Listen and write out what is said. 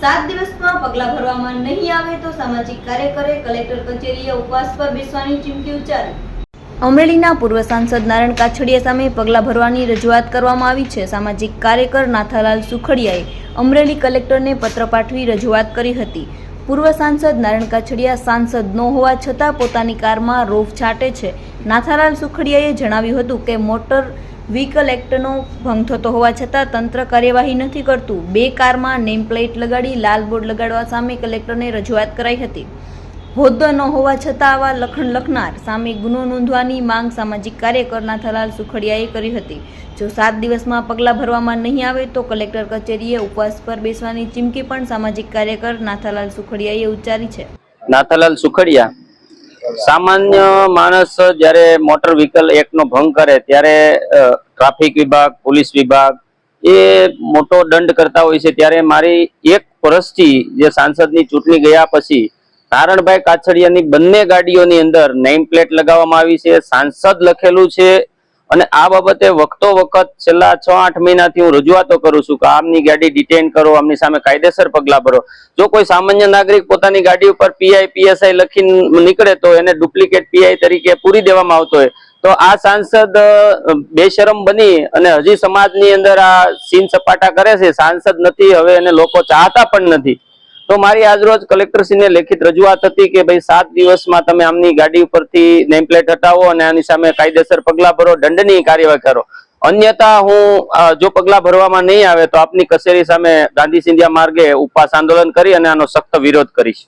સાત દિવસમાં પગલાં ભરવામાં નહીં આવે તો સામાજિક કાર્યકરે કલેક્ટર કચેરીએ ઉપવાસ પર બેસવાની ચીમકી ઉચ્ચારી. અમરેલીના પૂર્વ સાંસદ નારાયણ કાછડિયા સામે પગલાં ભરવાની રજૂઆત કરવામાં આવી છે. સામાજિક કાર્યકર નાથાલાલ સુખડિયાએ અમરેલી કલેક્ટરને પત્ર પાઠવી રજૂઆત કરી હતી. પૂર્વ સાંસદ નારાયણ કાછડિયા સાંસદ ન હોવા છતાં પોતાની કારમાં રોફ છાંટે છે. નાથાલાલ સુખડિયાએ જણાવ્યું હતું કે મોટર વ્હીકલ એક્ટનો ભંગ થતો હોવા છતાં તંત્ર કાર્યવાહી નથી કરતું. બે કારમાં નેમ પ્લેટ લગાડી લાલ બોર્ડ લગાડવા સામે કલેક્ટરને રજૂઆત કરાઈ હતી. હોદ્દો ન હોવા છતાં આવા લખણ લખનાર સામે ગુનો નોંધવાની માંગ સામાજિક કાર્યકર નાથાલાલ સુખડિયાએ કરી હતી. જો સાત દિવસમાં પગલાં ભરવામાં નહીં આવે તો કલેક્ટર કચેરીએ ઉપવાસ પર બેસવાની ચીમકી પણ સામાજિક કાર્યકર નાથાલાલ સુખડિયાએ ઉચ્ચારી છે. નાથાલાલ સુખડિયા. સામાન્ય માણસ જ્યારે મોટર વ્હીકલ એક્ટનો ભંગ કરે ત્યારે ટ્રાફિક વિભાગ, પોલીસ વિભાગ એ મોટો દંડ કરતા હોય છે. ત્યારે મારી એક વર્ષથી જે સાંસદની ચૂંટણી ગયા પછી નારણભાઈ કાછડિયાની બંને ગાડીઓની અંદર નેમ પ્લેટ લગાવવામાં આવી છે, સાંસદ લખેલું છે અને આ બાબતે વખતો વખત છેલ્લા છ આઠ મહિનાથી હું રજૂઆતો કરું છું કે આમની ગાડી ડિટેન કરો, આમની સામે કાયદેસર પગલાં ભરો. જો કોઈ સામાન્ય નાગરિક પોતાની ગાડી ઉપર પીઆઈ પીએસઆઈ લખીને નીકળે તો એને ડુપ્લિકેટ પીઆઈ તરીકે પૂરી દેવામાં આવતો હોય. તો આ સાંસદ બેશરમ બની અને હજી સમાજની અંદર આ સીન સપાટા કરે છે. સાંસદ નથી, હવે એને લોકો ચાહતા પણ નથી. તો મારી આજરોજ કલેક્ટરશ્રીને લેખિત રજૂઆત હતી કે ભાઈ સાત દિવસમાં તમે આમની ગાડી ઉપરથી નેમ પ્લેટ હટાવો અને આની સામે કાયદેસર પગલાં ભરો દંડની કાર્યવાહી કરો. અન્યથા હું જો પગલાં ભરવામાં નહીં આવે તો આપની કચેરી સામે ગાંધી સિંધિયા માર્ગે ઉપવાસ આંદોલન કરી અને આનો સખ્ત વિરોધ કરીશ.